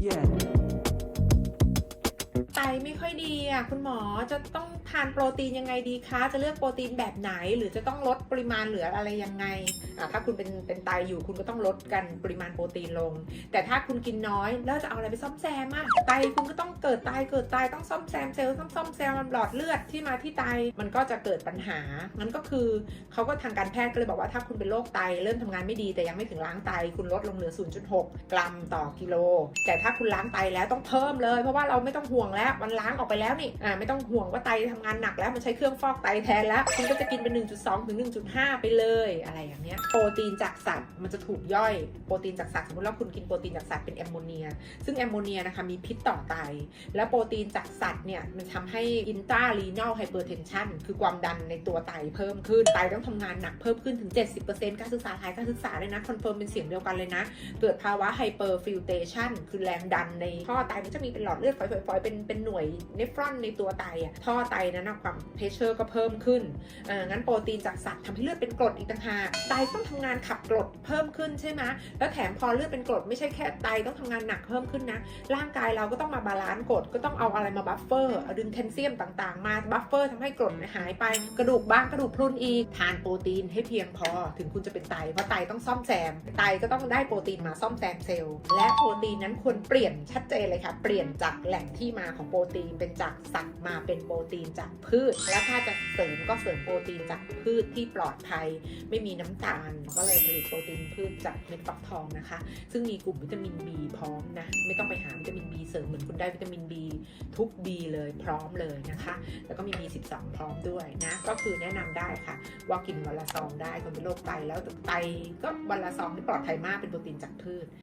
Yeah. ไม่ค่อยดีอะคุณหมอจะต้องทานโปรตีนยังไงดีคะ จะเลือกโปรตีนแบบไหน หรือจะต้องลดปริมาณเหลืออะไรยังไงอะถ้าคุณเป็นเป็นไตอยู่คุณก็ต้องลดกันปริมาณโปรตีนลง แต่ถ้าคุณกินน้อยแล้วจะเอาอะไรไปซ่อมแซมอะไตคุณก็ต้องเกิดตายเกิดตายต้องซ่อมแซมเซลล์ต้องซ่อมแซมหลอดเลือดที่มาที่ไตมันก็จะเกิดปัญหามันก็คือเขาก็ทางการแพทย์ก็เลยบอกว่าถ้าคุณเป็นโรคไตเริ่มทำงานไม่ดีแต่ยังไม่ถึงล้างไตคุณลดลงเหลือ 0.6 กรัมต่อกิโล แต่ถ้าคุณล้างไตแล้วต้องเพิ่มเลย เพราะว่าเราไม่ต้องห่วงแล้วมันล้างออกไปแล้วนี่อ่าไม่ต้องห่วงว่าไตทำงานหนักแล้วมันใช้เครื่องฟอกไตแทนแล้วคุณก็จะกินเป็น 1.2 ถึง 1.5 ไปเลยอะไรอย่างเงี้ยโปรตีนจากสัตว์มันจะถูกย่อยโปรตีนจากสัตว์สมมติว่าคุณกินโปรตีนจากสัตว์เป็นแอมโมเนีย ซึ่งแอมโมเนียนะคะมีพิษต่อไต และโปรตีนจากสัตว์เนี่ยมันทำให้อินตาลีน a ลไฮเปอร์เทนชันคือความดันในตัวไตเพิ่มขึ้นไตต้องทำงานหนักเพิ่มขึ้นถึง 70%การศึกษาไทยการศึกษาเลยนะคอนเฟิร์มเป็นเสียงเดียวกันเลยนะ เกิดภาวะไฮเปอร์ฟิลเ t ชันคือแรงดันในท่อไตมันจะมีเป็นหลอดเลือดฝอยๆๆเป็นเป็นหน่วยเนฟรอนในตัวไตอะท่อไตนั้นความเพชเชอร์ก็เพิ่มขึ้นอ่างั้นโปรตีนจากสัตว์ทำให้เลือดเป็นกรดอีกต่างหากไตต้องทำงานขับกรดเพิ่มขึ้นใช่ไหมแล้วแถมพอเลือดเป็นกรดไม่ใช่แค่ไตต้องทำงานหนักเพิ่มขึ้นนะร่างกายเราก็ต้องมาบาลานซ์กรดก็ต้องเอาอะไรมาบัฟเฟอร์ดึงแคลเซียมต่างๆ มาบัฟเฟอร์ทำให้กรดหายไปกระดูกบ้างกระดูกพรุนอีกทานโปรตีนให้เพียงพอถึงคุณจะเป็นไตเพราะไตต้องซ่อมแซมไตก็ต้องได้โปรตีนมาซ่อมแซมเซลล์และโปรตีนนั้นควรเปลี่ยนชัดเจนเลยค่ะเปลี่ยนจากแหล่งที่มาของโปรตีนเป็นจากสัตว์มาเป็นโปรตีนจากพืช และถ้าจะเสริมก็เสริมโปรตีนจากพืชที่ปลอดภัย ไม่มีน้ำตาล ก็เลยผลิตโปรตีนพืชจากเม็ดฟักทองนะคะ ซึ่งมีกลุ่มวิตามิน B พร้อมนะ ไม่ต้องไปหาวิตามิน B เสริมเหมือนคุณได้วิตามิน B ทุก B เลยพร้อมเลยนะคะ แล้วก็มี B12 พร้อมด้วยนะ ก็คือแนะนำได้ค่ะ ว่ากินวันละซองได้คนเป็นโรคไตแล้วไตก็วันละซองที่ปลอดภัยมากเป็นโปรตีนจากพืช